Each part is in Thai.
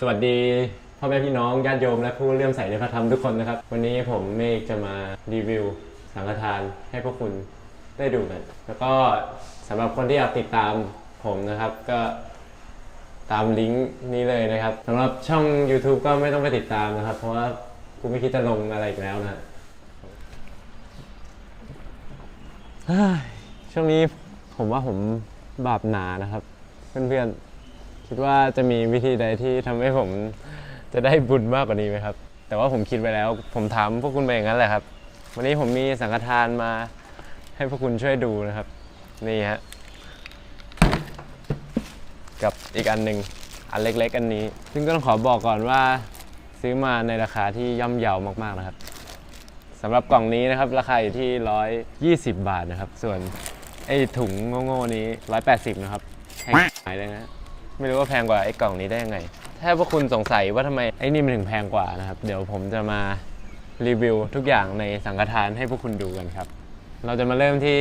สวัสดีพ่อแม่พี่น้องญาติโยมและผู้เลื่อมใสในพระธรรมทุกคนนะครับ วันนี้ผมเมฆจะมารีวิวสังฆทานให้พวกคุณได้ดูกัน แล้วก็สำหรับคนที่อยากติดตามผมนะครับ ก็ตามลิงก์นี้เลยนะครับสำหรับช่อง YouTube ก็ไม่ต้องไปติดตามนะครับ เพราะว่ากูไม่คิดจะลงอะไรอีกแล้วนะช่วงนี้ผมว่าผมบาปหนานะครับ เพื่อนๆ คิดว่าจะมีวิธีใดที่ทำให้ผมจะได้บุญมากกว่านี้ไหมครับ แต่ว่าผมคิดไว้แล้ว ผมถามพวกคุณไปอย่างนั้นแหละครับ วันนี้ผมมีสังฆทานมาให้พวกคุณช่วยดูนะครับ นี่ฮะ กับอีกอันหนึ่งอันเล็ก ๆ อันนี้ ซึ่งก็ต้องขอบอกก่อนว่าซื้อมาในราคาที่ย่อมเยาวมากๆนะครับสำหรับกล่องนี้นะครับ ราคาอยู่ที่ 120 บาทนะครับ ส่วนไอ้ถุงโง่ๆนี้ 180 นะครับแพงหายเลยนะ ไม่รู้ว่าแพงกว่าไอ้กล่องนี้ได้ยังไง ถ้าพวกคุณสงสัยว่าทำไมไอ้นี่มันถึงแพงกว่านะครับ เดี๋ยวผมจะมารีวิวทุกอย่างในสังฆทานให้พวกคุณดูกันครับ เราจะมาเริ่มที่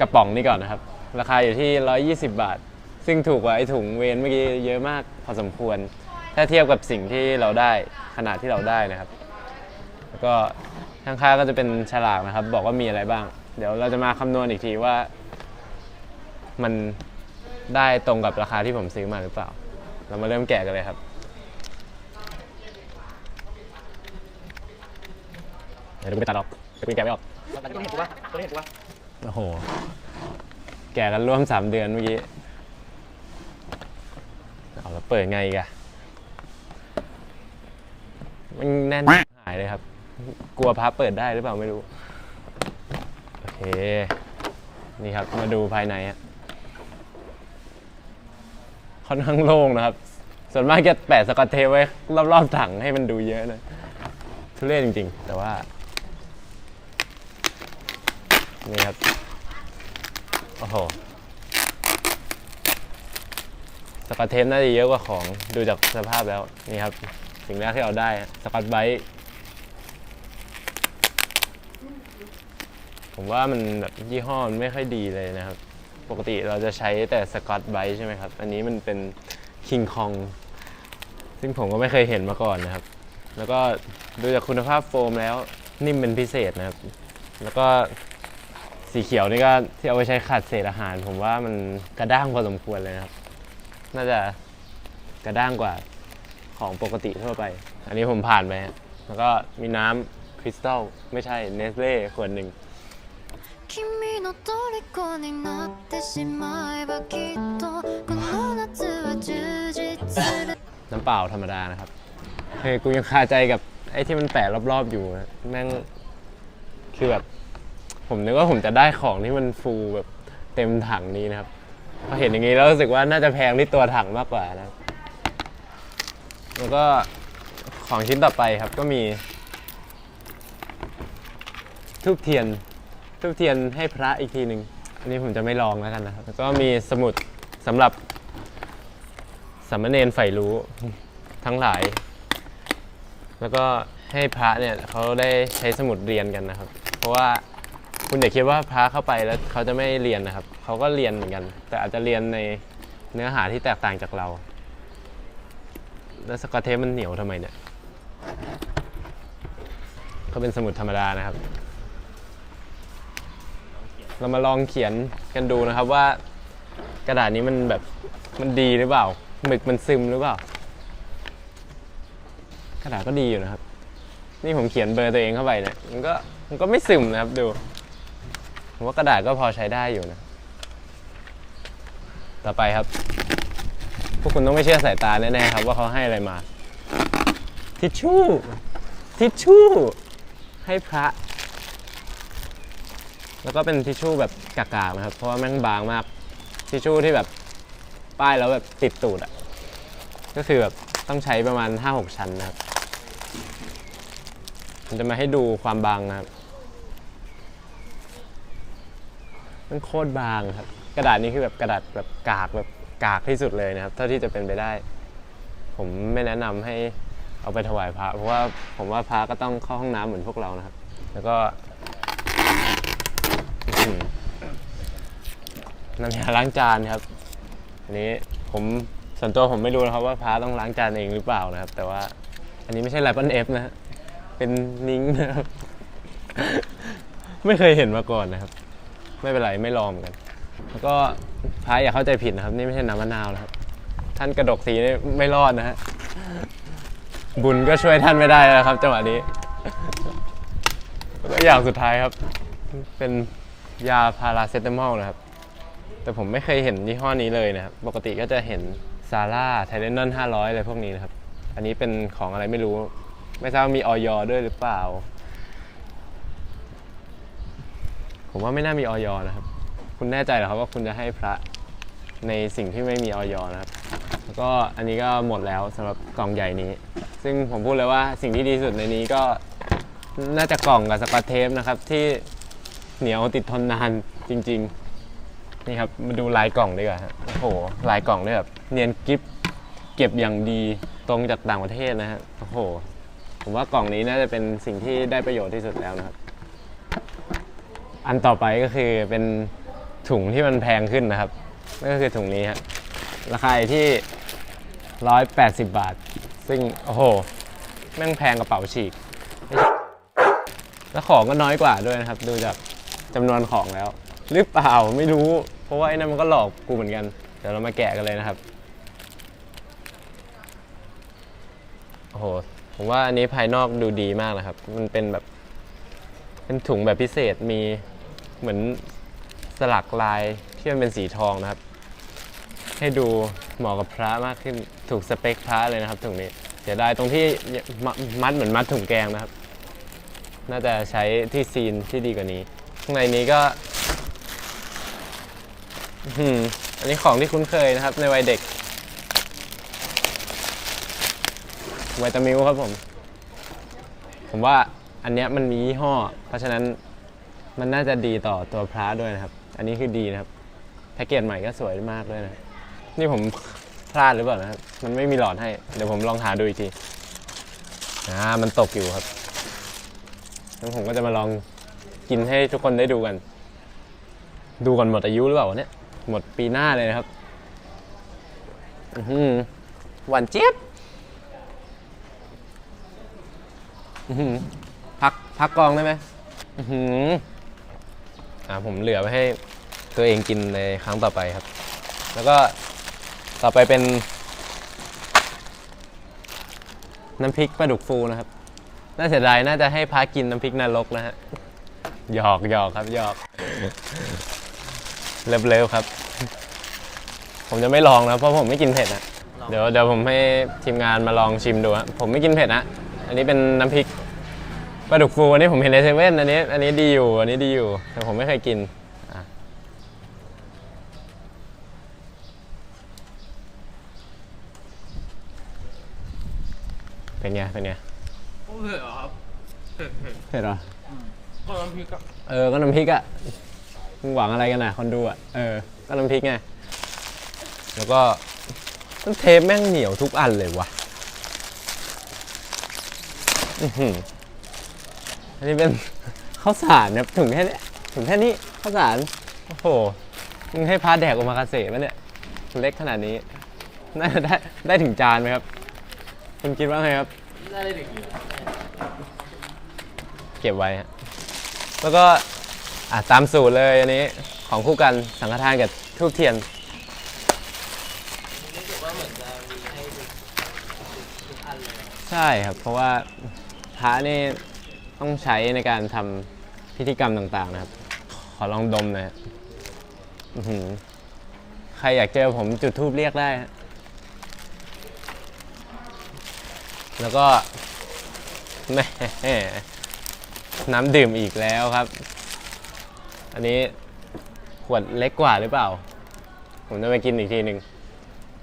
กระป๋องนี้ก่อนนะครับ ราคาอยู่ที่ 120 บาท ซึ่งถูกกว่าไอ้ถุงเวนเมื่อกี้เยอะมากพอสมควร ถ้าเทียบกับสิ่งที่เราได้ขนาดที่เราได้นะครับ แล้วก็ข้างๆก็จะเป็นฉลากนะครับ บอกว่ามีอะไรบ้าง เดี๋ยวเราจะมาคำนวณอีกทีว่ามัน ได้ตรงกับราคาที่ผมซื้อมาหรือเปล่า เรามาเริ่มแกะกันเลยครับ เดี๋ยวดูไปตัดออกเดี๋ยวกูแกะไม่ออกตัวนี้เห็นกูว่าตัวนี้เห็นกูว่าโอ้โห แกะกันร่วมสามเดือนเมื่อกี้ เอาแล้วเปิดไงอีกอะมันแน่นหายเลยครับ กลัวพับเปิดได้หรือเปล่าไม่รู้ โอเค นี่ครับ มาดูภายในฮะ ค่อนข้างโล่งนะครับ ส่วนมากจะแปะสกอตเทปไว้รอบๆถังให้มันดูเยอะนะทุเรศจริงๆ แต่ว่า นี่ครับ โอ้โหสกอตเทปน่าจะเยอะกว่าของดูจากสภาพแล้ว นี่ครับ สิ่งแรกที่เราได้สกอตไบรท์ผมว่ามันแบบยี่ห้อมันไม่ค่อยดีเลยนะครับ ปกติเราจะใช้แต่สกอตไบรท์ใช่ไหมครับ อันนี้มันเป็นคิงคองซึ่งผมก็ไม่เคยเห็นมาก่อนนะครับ แล้วก็ดูจากคุณภาพโฟมแล้วนิ่มเป็นพิเศษนะครับ แล้วก็สีเขียวนี่ก็ที่เอาไว้ใช้ขัดเศษอาหาร ผมว่ามันกระด้างพอสมควรเลยนะครับ น่าจะกระด้างกว่าของปกติทั่วไป อันนี้ผมผ่านไปแล้วก็มีน้ำคริสตัลไม่ใช่เนสเล่ขวดหนึ่ง の虜になってしまえばきっとこの夏は充実する น้ำเปล่าธรรมดานะครับเฮ้ยกูยังคาใจกับไอ้ที่มันแปะรอบๆอยู่นะแม่งคือแบบ ผมนึกว่าผมจะได้ของที่มันฟูลแบบเต็มถังนี้นะครับพอเห็นอย่างนี้แล้วรู้สึกว่าน่าจะแพงที่ตัวถังมากกว่านะครับ แล้วก็ของชิ้นต่อไปครับก็มีทูบเทียน ทูบเทียนให้พระอีกทีหนึ่งอันนี้ผมจะไม่ลองแล้วกันนะครับแล้วก็มีสมุดสำหรับสามเณรใฝ่รู้ทั้งหลาย แล้วก็ให้พระเนี่ยเขาได้ใช้สมุดเรียนกันนะครับ เพราะว่าคุณอย่าคิดว่าพระเข้าไปแล้วเขาจะไม่เรียนนะครับ เขาก็เรียนเหมือนกัน แต่อาจจะเรียนในเนื้อหาที่แตกต่างจากเรา แล้วสกอตเทปมันเหนียวทำไมเนี่ยก็เป็นสมุดธรรมดานะครับ เรามาลองเขียนกันดูนะครับว่ากระดาษนี้มันแบบมันดีหรือเปล่าหมึกมันซึมหรือเปล่า กระดาษก็ดีอยู่นะครับ นี่ผมเขียนเบอร์ตัวเองเข้าไปเนี่ยมันก็มันก็ไม่ซึมนะครับดูผมว่ากระดาษก็พอใช้ได้อยู่นะ ต่อไปครับ พวกคุณต้องไม่เชื่อสายตาแน่ๆครับ ว่าเขาให้อะไรมา ทิชชู่ทิชชู่ให้พระ แล้วก็เป็นทิชชู่แบบกากๆนะครับ เพราะว่าแม่งบางมาก ทิชชู่ที่แบบป้ายแล้วแบบติดตูดอะ ก็คือแบบต้องใช้ประมาณ 5-6 ชั้นนะครับผมจะมาให้ดูความบางนะครับ มันโคตรบางครับ กระดาษนี้คือแบบกระดาษแบบกากแบบกากที่สุดเลยนะครับ เท่าที่จะเป็นไปได้ ผมไม่แนะนำให้เอาไปถวายพระ เพราะว่าผมว่าพระก็ต้องเข้าห้องน้ำเหมือนพวกเรานะครับ แล้วก็ น้ำยาล้างจานครับ อันนี้ผมส่วนตัวผมไม่รู้นะครับว่าพระต้องล้างจานเองหรือเปล่านะครับ แต่ว่า อันนี้ไม่ใช่แรปเปิลเอฟนะฮะเป็นนิ้งนะครับ ไม่เคยเห็นมาก่อนนะครับ ไม่เป็นไรไม่ลองเหมือนกัน แล้วก็พระอย่าเข้าใจผิดนะครับ นี่ไม่ใช่น้ำมะนาวนะครับ ท่านกระดกสีนี่ไม่รอดนะฮะบุญก็ช่วยท่านไม่ได้แล้วครับจังหวะนี้แล้วก็อย่างสุดท้ายครับ เป็น ยาพาราเซตามอลนะครับ แต่ผมไม่เคยเห็นยี่ห้อนี้เลยนะครับ ปกติก็จะเห็นซาร่าไทเดนนอน500 อะไรพวกนี้นะครับ อันนี้เป็นของอะไรไม่รู้ ไม่ทราบมีออยด้วยหรือเปล่า ผมว่าไม่น่ามีออยนะครับ คุณแน่ใจเหรอครับว่าคุณจะให้พระในสิ่งที่ไม่มีออยนะครับ แล้วก็อันนี้ก็หมดแล้วสำหรับกล่องใหญ่นี้ ซึ่งผมพูดเลยว่าสิ่งที่ดีสุดในนี้ก็น่าจะกล่องกับสกอตเทปนะครับที่ เหนียวติดทนนานจริง ๆ นี่ครับ มาดูลายกล่องดีกว่าฮะโอ้โหลายกล่องเนี่ยแบบเนียนกิฟเก็บอย่างดีตรงจากต่างประเทศนะฮะโอ้โห ผมว่ากล่องนี้น่าจะเป็นสิ่งที่ได้ประโยชน์ที่สุดแล้วนะครับ อันต่อไปก็คือเป็นถุงที่มันแพงขึ้นนะครับนั่นก็คือถุงนี้ฮะราคาที่ 180 บาท ซึ่ง โอ้โห แม่งแพงกระเป๋าฉีก แล้วของก็น้อยกว่าด้วยนะครับ ดูจาก จำนวนของแล้ว หรือเปล่าไม่รู้ เพราะว่าไอ้นั่นมันก็หลอกกูเหมือนกัน เดี๋ยวเรามาแกะกันเลยนะครับ โอ้โห ผมว่าอันนี้ภายนอกดูดีมากนะครับ มันเป็นแบบ เป็นถุงแบบพิเศษมีเหมือนสลักลายที่มันเป็นสีทองนะครับ ให้ดูเหมาะกับพระมากขึ้นถูกสเปคพระเลยนะครับถุงนี้เสียดายตรงที่มมัดเหมือนมัดถุงแกงนะครับ น่าจะใช้ที่ซีนที่ดีกว่านี้ ข้างในนี้ก็หืมอันนี้ของที่คุ้นเคยนะครับ ในวัยเด็กไวตามิลครับผม ผมว่าอันเนี้ยมันมียี่ห้อ เพราะฉะนั้นมันน่าจะดีต่อตัวพระด้วยนะครับ อันนี้คือดีนะครับ แพ็กเกจใหม่ก็สวยมากด้วยนะ นี่ผมพลาดหรือเปล่านะครับ มันไม่มีหลอดให้ เดี๋ยวผมลองหาดูอีกที อ่า มันตกอยู่ครับงั้นผมก็จะมาลอง กินให้ทุกคนได้ดูกัน ดูก่อนหมดอายุหรือเปล่าวะเนี่ย หมดปีหน้าเลยนะครับอือหือหวานเจี๊ยบอือหือพักพักกองได้ไหมอือหืออ่าผมเหลือไว้ให้ตัวเองกินในครั้งต่อไปครับ แล้วก็ต่อไปเป็น น้ำพริกปลาดุกฟูนะครับ น่าเสียดายน่าจะให้พากินน้ำพริกนรกนะฮะ หยอกหยอกครับหยอกเลิฟๆครับ ผมจะไม่ลองนะเพราะผมไม่กินเผ็ดนะเดี๋ยวเดี๋ยวผมให้ทีมงานมาลองชิมดูฮะผมไม่กินเผ็ดนะอันนี้เป็นน้ำพริกปลาดุกฟูอันนี้ผมเห็นในเซเว่นอันนี้อันนี้ดีอยู่อันนี้ดีอยู่ แต่ผมไม่เคยกินอะเป็นไงเป็นไงโอ้เผ็ดเหรอครับเผ็ดเผ็ดเผ็ดเหรอ ก็น้ำพริกอะเออ ก็น้ำพริกอะ่ะมึงหวังอะไรกันนะคนดูอะ่ะเออ ก็น้ำพริกไง แล้วก็ต้นเทปแม่งเหนียวทุกอันเลยวะอื้อหืออันนี้เป็น ข้าวสารครับถุงแค่นี้ถุงแค่นี้ข้าวสาร โอ้โห มึงให้พาแดกออกมากาเสะปะเนี่ย เล็กขนาดนี้ น่าจะได้ได้ถึงจานไหมครับ คุณคิดว่าไงครับ ได้เลยเด็กอยู่เก็บไว้ฮะ แล้วก็อะตามสูตรเลยอันนี้ของคู่กันสังฆทานกับทูบเทียน รู้สึกว่าเหมือนจะมีให้ทุกทุกอันเลยใช่ครับ เพราะว่าพระนี่ต้องใช้ในการทำพิธีกรรมต่างๆนะครับ ขอลองดมหน่อยฮะอื้อหือใครอยากเจอผมจุดทูบเรียกได้ฮะแล้วก็แหม่ น้ำดื่มอีกแล้วครับ อันนี้ขวดเล็กกว่าหรือเปล่า ผมจะไปกินอีกทีหนึ่ง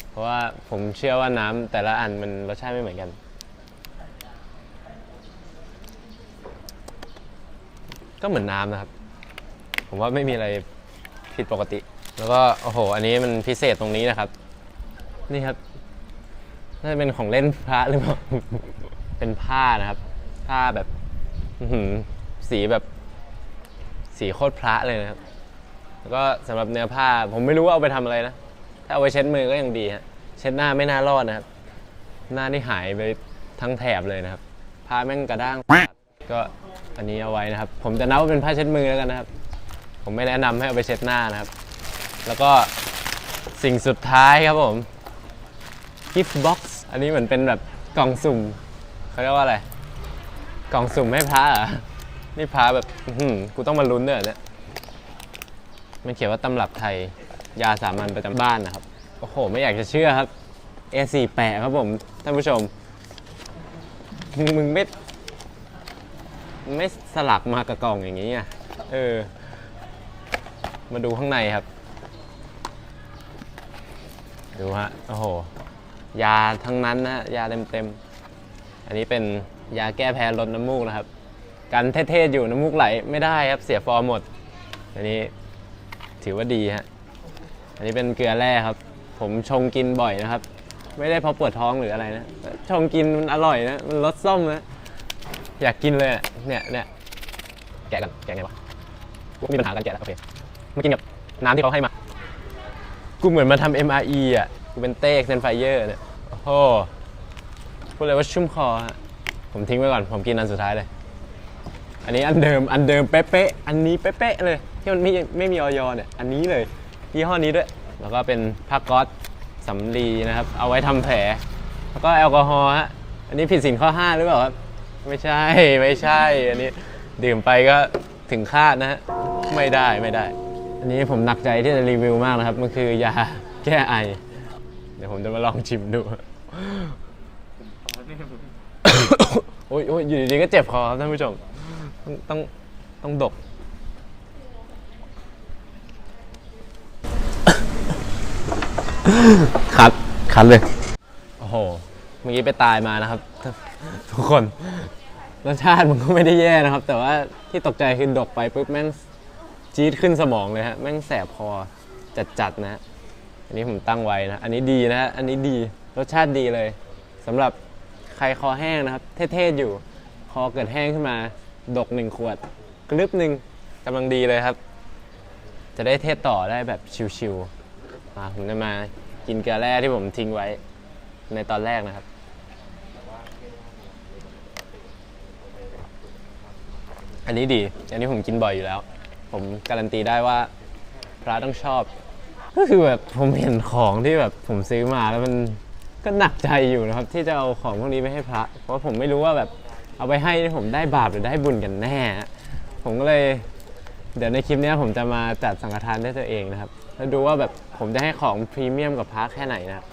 เพราะว่าผมเชื่อว่าน้ำแต่ละอันมันรสชาติไม่เหมือนกัน ก็เหมือนน้ำนะครับ ผมว่าไม่มีอะไรผิดปกติ แล้วก็โอ้โห อันนี้มันพิเศษตรงนี้นะครับ นี่ครับน่าจะเป็นของเล่นพระหรือเปล่า เป็นผ้านะครับ ผ้าแบบ อื้อหือสีแบบ สีโคตรพระเลยนะครับ แล้วก็สำหรับเนื้อผ้า ผมไม่รู้ว่าเอาไปทำอะไรนะ ถ้าเอาไปเช็ดมือก็ยังดีฮะ เช็ดหน้าไม่น่ารอดนะครับ หน้านี่หายไปทั้งแถบเลยนะครับ ผ้าแม่งกระด้าง ก็อันนี้เอาไว้นะครับ ผมจะนับว่าเป็นผ้าเช็ดมือแล้วกันนะครับ ผมไม่แนะนำให้เอาไปเช็ดหน้านะครับ แล้วก็สิ่งสุดท้ายครับผม gift box อันนี้เหมือนเป็นแบบกล่องสุ่มเขาเรียกว่าอะไร กล่องสุ่มให้พระเหรอ นี่พระแบบหือกูต้องมาลุ้นด้วยเหรอเนี่ย มันเขียนว่าตำรับไทย ยาสามัญประจำบ้านนะครับ โอ้โห ไม่อยากจะเชื่อครับ A48 ครับผม ท่านผู้ชม มึงมึงไม่ ไม่สลักมากับกล่องอย่างนี้อะ เออ มาดูข้างในครับ ดูฮะ โอ้โห ยาทั้งนั้นนะฮะยาเต็มๆ อันนี้เป็น ยาแก้แพ้ลดน้ำมูกนะครับ กันเท่ๆอยู่น้ำมูกไหลไม่ได้ครับเสียฟอร์มหมด อันนี้ถือว่าดีฮะ อันนี้เป็นเกลือแร่ครับ ผมชงกินบ่อยนะครับ ไม่ได้เพราะปวดท้องหรืออะไรนะ ชงกินมันอร่อยนะ มันรสส้มนะ อยากกินเลยอะเนี่ยเนี่ยแกะกันแกะไงวะกูมีปัญหาการแกะแล้วโอเคมากินกับน้ำที่เขาให้มา กูเหมือนมาทำ MRE อะ กูเป็นเต้เซนไฟเยอร์เนี่ย โอ้โหพูดเลยว่าชุ่มคอฮะ ผมทิ้งไว้ก่อน ผมกินอันสุดท้ายเลย อันนี้อันเดิม อันเดิมเป๊ะๆ อันนี้เป๊ะๆเลย ที่มันไม่ไม่มีออยอเนี่ย อันนี้เลยยี่ห้อนี้ด้วย แล้วก็เป็นผ้าก๊อซสำลีนะครับ เอาไว้ทำแผล แล้วก็แอลกอฮอล์ฮะ อันนี้ผิดศีลข้อ5หรือเปล่าครับ ไม่ใช่ ไม่ใช่ อันนี้ดื่มไปก็ถึงคาดนะฮะ ไม่ได้ไม่ได้ อันนี้ผมหนักใจที่จะรีวิวมากนะครับ มันคือยาแก้ไอ เดี๋ยวผมจะมาลองชิมดู โอ้ยโอ้ยอยู่ดีๆก็เจ็บคอครับท่านผู้ชมต้องต้องต้องดก คัดคัดเลย โอ้โห เมื่อกี้ไปตายมานะครับ ทุกคน รสชาติมันก็ไม่ได้แย่นะครับ แต่ว่าที่ตกใจคือดกไปปุ๊บแม่งจี๊ดขึ้นสมองเลยฮะ แม่งแสบคอจัดๆนะฮะ อันนี้ผมตั้งไว้นะ อันนี้ดีนะฮะ อันนี้ดี รสชาติดีเลยสำหรับ ใครคอแห้งนะครับ เท่ๆอยู่ คอเกิดแห้งขึ้นมา ดกหนึ่งขวดกลึบหนึ่งกำลังดีเลยครับ จะได้เทศต่อได้แบบชิวๆผมจะมากินเกลือแร่ที่ผมทิ้งไว้ในตอนแรกนะครับอันนี้ดี อันนี้ผมกินบ่อยอยู่แล้ว ผมการันตีได้ว่าพระต้องชอบ ก็คือแบบผมเห็นของที่แบบผมซื้อมาแล้วมัน ก็หนักใจอยู่นะครับ ที่จะเอาของพวกนี้ไปให้พระ เพราะผมไม่รู้ว่าแบบเอาไปให้ผมได้บาปหรือได้บุญกันแน่ ผมก็เลย เดี๋ยวในคลิปนี้ผมจะมาจัดสังฆทานด้วยตัวเองนะครับ แล้วดูว่าแบบผมจะให้ของพรีเมียมกับพระแค่ไหนนะครับ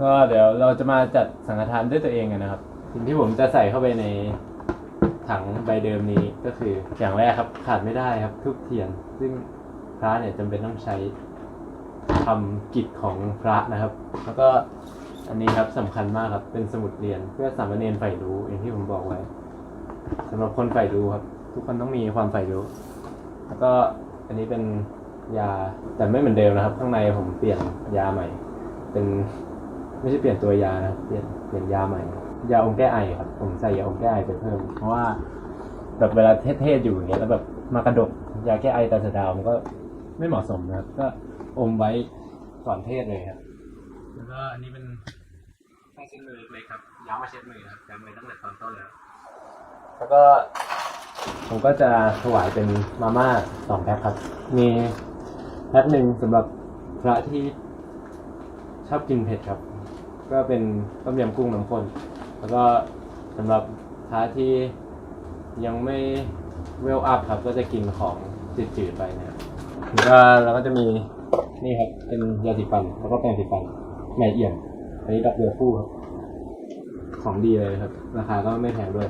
ก็เดี๋ยวเราจะมาจัดสังฆทานด้วยตัวเองกันนะครับสิ่งที่ผมจะใส่เข้าไปในถังใบเดิมนี้ก็คืออย่างแรกครับขาดไม่ได้ครับทุบเทียน ซึ่งพระเนี่ยจำเป็นต้องใช้ทำกิจของพระนะครับ แล้วก็ อันนี้ครับสำคัญมากครับ เป็นสมุดเรียน เพื่อสามเณรใฝ่รู้อย่างที่ผมบอกไว้สำหรับคนใฝ่รู้ครับ ทุกคนต้องมีความใฝ่รู้ แล้วก็อันนี้เป็นยาแต่ไม่เหมือนเดิมนะครับ ข้างในผมเปลี่ยนยาใหม่ เป็นไม่ใช่เปลี่ยนตัวยานะเปลี่ยนเปลี่ยนยาใหม่ ยาอมแก้ไอครับ ผมใส่ยาอมแก้ไอไปเพิ่ม เพราะว่าแบบเวลาเทศๆอยู่อย่างเงี้ยแล้วแบบมากระดกยาแก้ไอตาสดาวมันก็ไม่เหมาะสมนะครับ ก็อมไว้ก่อนเทศเลยครับ แล้วก็อันนี้เป็น ช็ดมือเล็กๆครับย้ำมาเช็ดมือครับย้ำไว้ตั้งแต่ตอนต้นแล้วแล้วก็ผมก็จะถวายเป็นมาม่าสองแพ็คครับ มีแพ็คหนึ่งสำหรับพระที่ชอบกินเผ็ดครับ ก็เป็นต้มยำกุ้งน้ำข้นแล้วก็สำหรับพระที่ยังไม่เวลอัพครับ ก็จะกินของจืดๆไปนะครับแล้วก็เราก็จะมีนี่ครับ เป็นยาสีฟัน แล้วก็แปรงสีฟันแม่เอี่ยม อันนี้ดอกเดือคู่ครับ ของดีเลยครับ ราคาก็ไม่แพงด้วย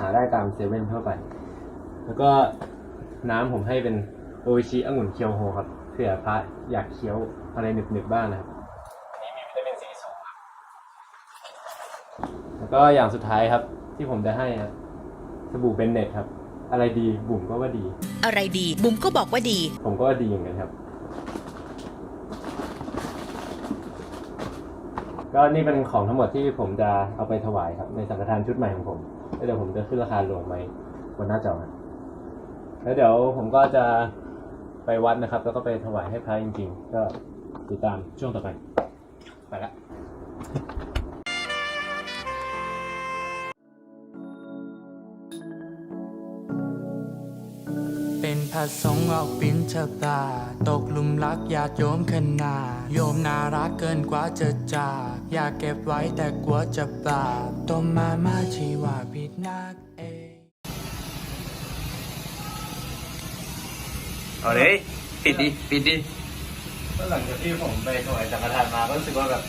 หาได้ตามเซเว่นทั่วไป แล้วก็น้ำผมให้เป็นโออิชิองุ่นเคียวโฮครับเผื่อพระอยากเคี้ยวอะไรหนึบๆบ้างนะครับอันนี้มีวิตามินซีสูงครับแล้วก็อย่างสุดท้ายครับ ที่ผมจะให้ครับสบู่เบนเน็ตครับ อะไรดีบุ๋มก็ว่าดี อะไรดีบุ๋มก็บอกว่าดี ผมก็ว่าดีเหมือนกันครับ ก็นี่เป็นของทั้งหมดที่ผมจะเอาไปถวายครับ ในสังฆทานชุดใหม่ของผมแล้วเดี๋ยวผมจะขึ้นราคารวมไว้บนหน้าจอแล้วเดี๋ยวผมก็จะไปวัดนะครับ แล้วก็ไปถวายให้พระจริงๆ ก็ติดตามช่วงต่อไป ไปละ ระสงฆ์ออกบินชบาตตกหลุมรักญาติโยมขนาดโยมน่ารักเกินกว่าจะจากอยากเก็บไว้แต่กลัวจะบาปต้มมาม่าชีว่าผิดนักเองเอาเลยปิดดิปิดดิก็หลังจากที่ผมไปถวายสังฆทานมาก็รู้สึกว่าแบบ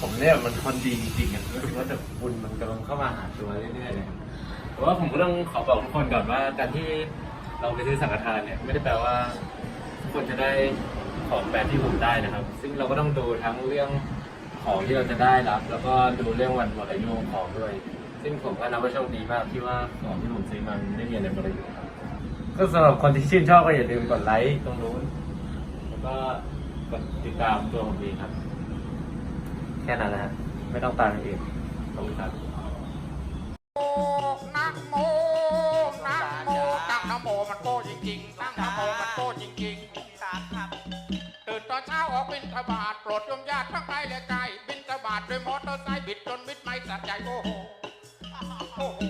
ผมเนี่ยมันคนดีจริงๆอะรู้สึกว่าแต่บุญมันกำลังเข้ามาหาตัวเรื่อยๆเลยแต่ว่าผมก็ต้องขอบอกทุกคนก่อนว่าการที่ เราไปซื้อสังฆทานเนี่ยไม่ได้แปลว่าทุกคนจะได้ของแบบที่ผมได้นะครับ ซึ่งเราก็ต้องดูทั้งเรื่องของที่เราจะได้รับ แล้วก็ดูเรื่องวันหมดอายุของของด้วย ซึ่งผมก็นับว่าโชคดีมากที่ว่าของที่ผมซื้อมันไม่มีอะไรหมดอายุครับก็สำหรับคนที่ชื่นชอบก็อย่าลืมกดไลค์ตรงนู้นแล้วก็กดติดตามตัวผมเองครับ แค่นั้นนะฮะไม่ต้องตามอย่างอื่นขอบคุณครับนะโมนะโม ตั้งนะโมมันโก้จริงๆ ตั้งนะโมมันโก้จริงๆสารครับตื่นตอนเช้าออกบินทบาทโปรดโยมญาติทั้งไกลและไกลบินทบาทด้วยมอเตอร์ไซค์บิดจนมิดไม่สัดใจโอ้โห โอ้โห